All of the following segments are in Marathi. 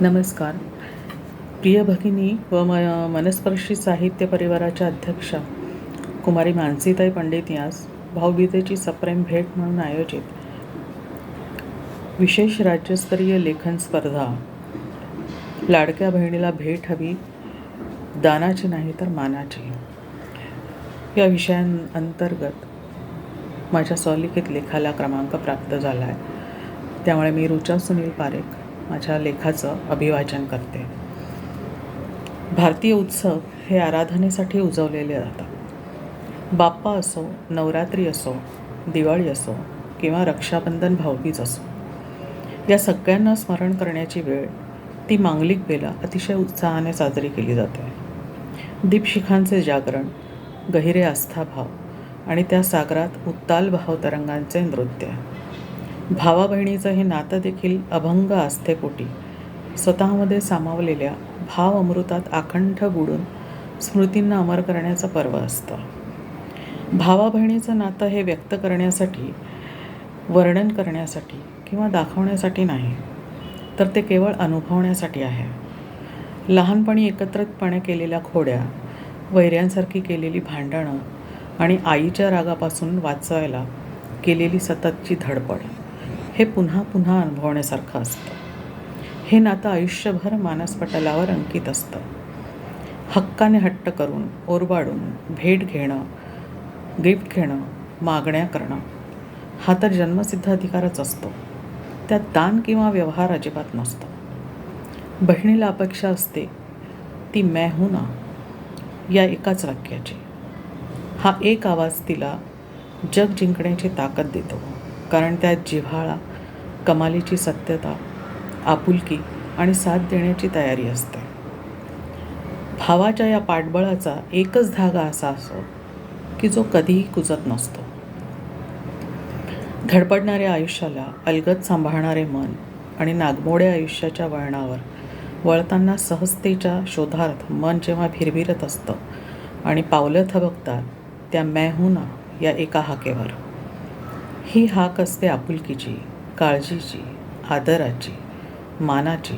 नमस्कार. प्रिय भगिनी व म मनस्पर्शी साहित्य परिवाराच्या अध्यक्षा कुमारी मानसीताई पंडित यास भाऊबीजेची सप्रेम भेट म्हणून आयोजित विशेष राज्यस्तरीय लेखन स्पर्धा. लाडक्या बहिणीला भेट हवी दानाची नाही तर मानाची. या विषयांअंतर्गत माझ्या स्वलिखित लेखाला क्रमांक प्राप्त झाला आहे त्यामुळे मी रुचा सुनील पारेख माझ्या लेखाचं अभिवाचन करते. भारतीय उत्सव हे आराधनेसाठी उजवलेले जातात बाप्पा असो नवरात्री असो दिवाळी असो किंवा रक्षाबंधन भाऊबीज असो या सगळ्यांना स्मरण करण्याची वेळ ती मांगलिक बेला अतिशय उत्साहाने साजरी केली जाते. दीपशिखांचे जागरण गहिरे आस्थाभाव आणि त्या सागरात उत्ताल भाव तरंगांचे नृत्य भावा बहिणीचं हे नातं देखील अभंग आस्थेपोटी स्वतःमध्ये सामावलेल्या भाव अमृतात आखंठ बुडून स्मृतींना अमर करण्याचं पर्व असतं. भावा बहिणीचं नातं हे व्यक्त करण्यासाठी वर्णन करण्यासाठी किंवा दाखवण्यासाठी नाही तर ते केवळ अनुभवण्यासाठी आहे. लहानपणी एकत्रितपणे केलेल्या खोड्या वैऱ्यांसारखी केलेली भांडणं आणि आईच्या रागापासून वाचवायला केलेली सततची धडपड. हे पुन्हा पुन्हा अनुभवण्यासारखं असतं. हे नातं आयुष्यभर मानसपटलावर अंकित असतं. हक्काने हट्ट करून ओरबाडून भेट घेणं गिफ्ट घेणं मागण्या करणं हा तर जन्मसिद्ध अधिकारच असतो. त्यात दान किंवा व्यवहार अजिबात नसतो. बहिणीला अपेक्षा असते ती मैं हूं ना? या एकाच वाक्याची. हा एक आवाज तिला जग जिंकण्याची ताकद देतो कारण त्यात जिव्हाळा कमालीची सत्यता आपुलकी आणि साथ देण्याची तयारी असते. भावाच्या या पाठबळाचा एकच धागा असा असो की जो कधीही कुजत नसतो. धडपडणाऱ्या आयुष्याला अलगद सांभाळणारे मन आणि नागमोड्या आयुष्याच्या वळणावर वळताना सहजतेच्या शोधार्थ मन जेव्हा भिरभिरत असतं आणि पावलं थबकतात त्या मैं हूं ना या एका हाकेवर. ही हाक असते आपुलकीची. काळजीची आदराची मानाची.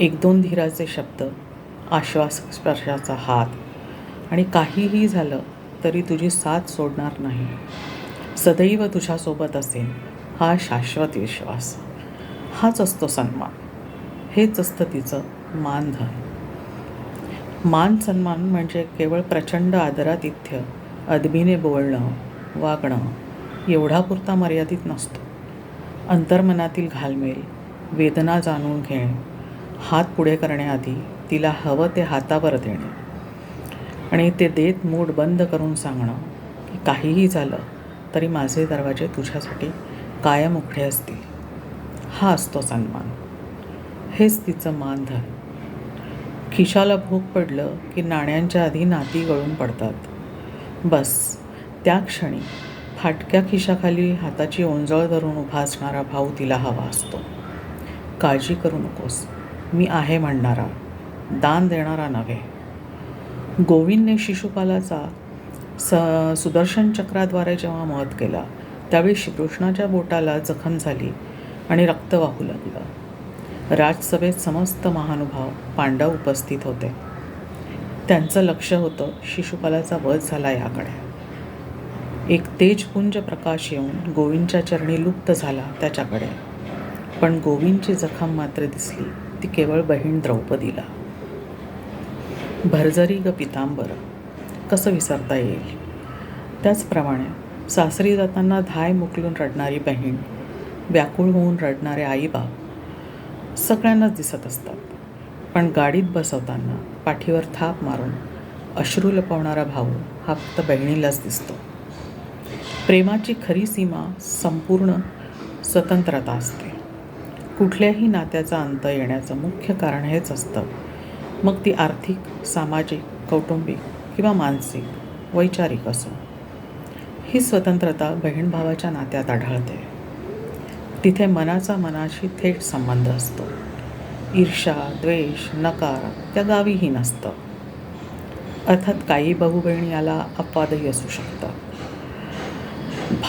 एक दोन धीराचे शब्द आश्वास स्पर्शाचा हात. आणि काहीही झालं तरी तुझी साथ सोडणार नाही. सदैव तुझ्यासोबत असेल हा शाश्वत विश्वास. हाच असतो सन्मान. हेच असतं तिचं मानधन. मान सन्मान म्हणजे केवळ प्रचंड आदरातिथ्य अदबीने बोलणं वागणं एवढा पुरता मर्यादित नसतो. अंतर्मनातील घालमेल वेदना जाणून घेणे. हात पुढे करण्याआधी तिला हवं ते हातावर देणे. आणि ते देत मूड बंद करून सांगणं की काहीही झालं तरी माझे दरवाजे तुझ्यासाठी कायम उघडे असतील. हा असतो सन्मान. हेच तिचं मानधन खिशाला भूक पडलं की नाण्यांच्या आधी नाती गळून पडतात. बस त्या क्षणी फाटक्या खिशाखाली हाताची ओंजळ धरून उभा असणारा भाऊ तिला हवा असतो. काळजी करू नकोस. मी आहे म्हणणारा. दान देणारा नव्हे. गोविंदने शिशुपालाचा स सुदर्शन चक्राद्वारे जेव्हा मत केला त्यावेळी श्रीकृष्णाच्या बोटाला जखम झाली आणि रक्त वाहू लागलं. राजसभेत समस्त महानुभाव पांडव उपस्थित होते. त्यांचं लक्ष होतं शिशुपालाचा वध झाला याकडे. एक तेजपुंज प्रकाश येऊन गोविंदच्या चरणी लुप्त झाला त्याच्याकडे. पण गोविंदची जखम मात्र दिसली. ती केवळ बहीण द्रौपदीला. भरजरी ग पितांबर कसं विसरता येईल? त्याचप्रमाणे सासरी जाताना धाय मुकलून रडणारी बहीण व्याकुळ होऊन रडणारे आईबाप सगळ्यांनाच दिसत असतात. पण गाडीत बसवताना पाठीवर थाप मारून अश्रू लपवणारा भाऊ हा फक्त बहिणीलाच दिसतो. प्रेमाची खरी सीमा संपूर्ण स्वतंत्रता असते. कुठल्याही नात्याचा अंत येण्याचं मुख्य कारण हेच असतं. मग ती आर्थिक सामाजिक कौटुंबिक किंवा मानसिक वैचारिक असो. ही स्वतंत्रता बहीण भावाच्या नात्यात आढळते. तिथे मनाचा मनाशी थेट संबंध असतो. ईर्षा द्वेष नकार त्या गावीही नसतं. अर्थात काही भाऊ बहिणी याला अपवादही असू शकतात.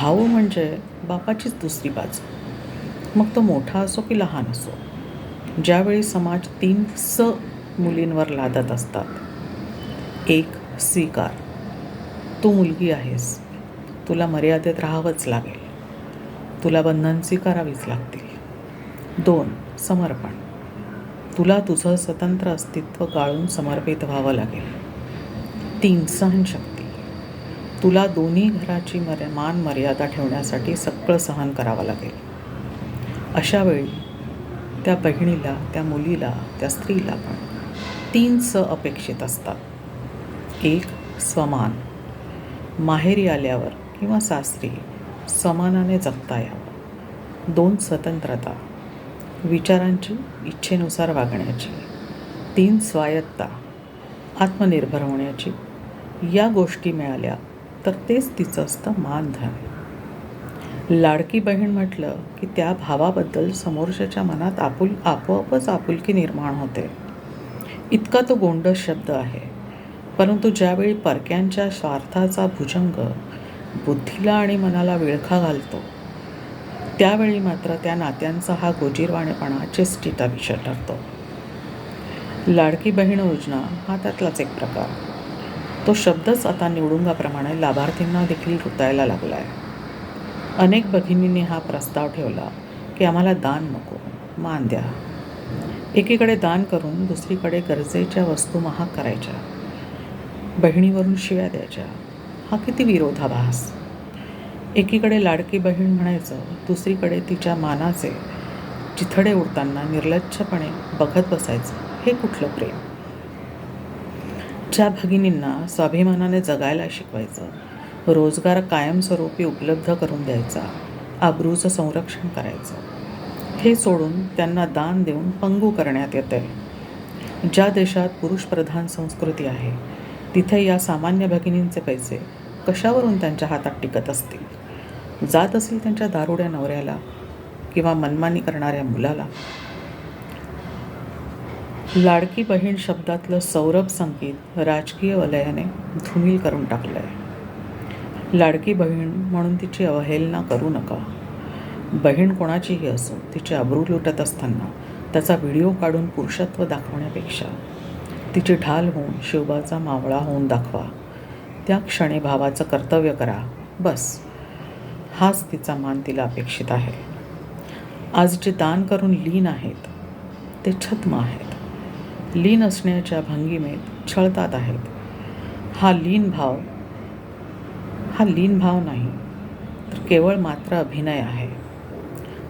भाऊ म्हणजे बापाचीच दुसरी बाजू. मग तो मोठा असो की लहान असो ज्यावेळी समाज तीन स मुलींवर लादत असतात एक स्वीकार तू मुलगी आहेस. तुला मर्यादेत राहावंच लागेल. तुला बंधन स्वीकारावीच लागतील. दोन समर्पण. तुला तुझं स्वतंत्र अस्तित्व गाळून समर्पित व्हावं लागेल. तीन सहनशक्ती. तुला दोन्ही घराची मर मान मर्यादा ठेवण्यासाठी सगळं सहन करावं लागेल. अशा वेळी त्या बहिणीला त्या मुलीला त्या स्त्रीला पण तीन स अपेक्षित असतात. एक स्वमान माहेरी आल्यावर किंवा सासरी समानाने जगता यावं. दोन स्वतंत्रता. विचारांची इच्छेनुसार वागण्याची. तीन स्वायत्ता आत्मनिर्भर होण्याची. या गोष्टी मिळाल्या तर तेच तिचं असतं मानधन लाडकी बहीण म्हटलं की त्या भावाबद्दल समोरच्याच्या मनात आपुल आपोआपच आपुलकी निर्माण होते. इतका तो गोंडस शब्द आहे. परंतु ज्यावेळी परक्यांच्या स्वार्थाचा भुजंग बुद्धीला आणि मनाला विळखा घालतो त्यावेळी मात्र त्या नात्यांचा हा गोजीरवाणेपणा चेष्टीचा विषय ठरतो. लाडकी बहीण योजना हा त्यातलाच एक प्रकार. तो शब्दच आता निवडुंगाप्रमाणे लाभार्थींना देखील रुतायला लागला आहे अनेक भगिनींनी हा प्रस्ताव ठेवला की आम्हाला दान नको मान द्या. एकीकडे दान करून दुसरीकडे गरजेच्या वस्तू महाग करायच्या बहिणीवरून शिव्या द्यायच्या. हा किती विरोधाभास. एकीकडे लाडकी बहीण म्हणायचं दुसरीकडे तिच्या मानाचे चिथडे उडताना निर्लज्जपणे बघत बसायचं हे कुठलं प्रेम? ज्या भगिनींना स्वाभिमानाने जगायला शिकवायचं. रोजगार कायमस्वरूपी उपलब्ध करून द्यायचा. आब्रूचं संरक्षण करायचं. हे सोडून त्यांना दान देऊन पंगू करण्यात येते ज्या देशात पुरुषप्रधान संस्कृती आहे तिथे या सामान्य भगिनींचे पैसे कशावरून त्यांच्या हातात टिकत असतील? जात असेल त्यांच्या दारुड्या नवऱ्याला किंवा मनमानी करणाऱ्या मुलाला? लाडकी बहीण शब्दातलं सौरभ संगीत राजकीय वलयाने धुमील करून टाकलं आहे लाडकी बहीण म्हणून तिची अवहेलना करू नका. बहीण कोणाचीही असो तिचे अब्रू लुटत असताना त्याचा व्हिडिओ काढून पुरुषत्व दाखवण्यापेक्षा तिची ढाल होऊन शिवबाचा मावळा होऊन दाखवा. त्या क्षणी भावाचं कर्तव्य करा. बस. हाच तिचा मान तिला अपेक्षित आहे. आज जे दान करून लीन आहेत. ते छत्म आहेत. लीन असण्याच्या भंगिमेत छळतात आहेत. हा लीन भाव हा लीन भाव नाही तर केवळ मात्र अभिनय आहे.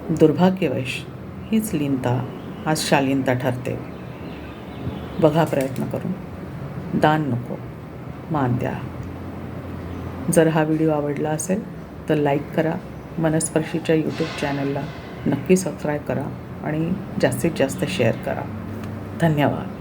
दुर्भाग्यवश हीच लीनता आज शालीनता ठरते. बघा प्रयत्न करून. दान नको मान द्या. जर हा व्हिडिओ आवडला असेल तर लाईक करा. मनस्पर्शीच्या यूट्यूब चॅनलला नक्की सबस्क्राईब करा आणि जास्तीत जास्त शेअर करा. धन्यवाद.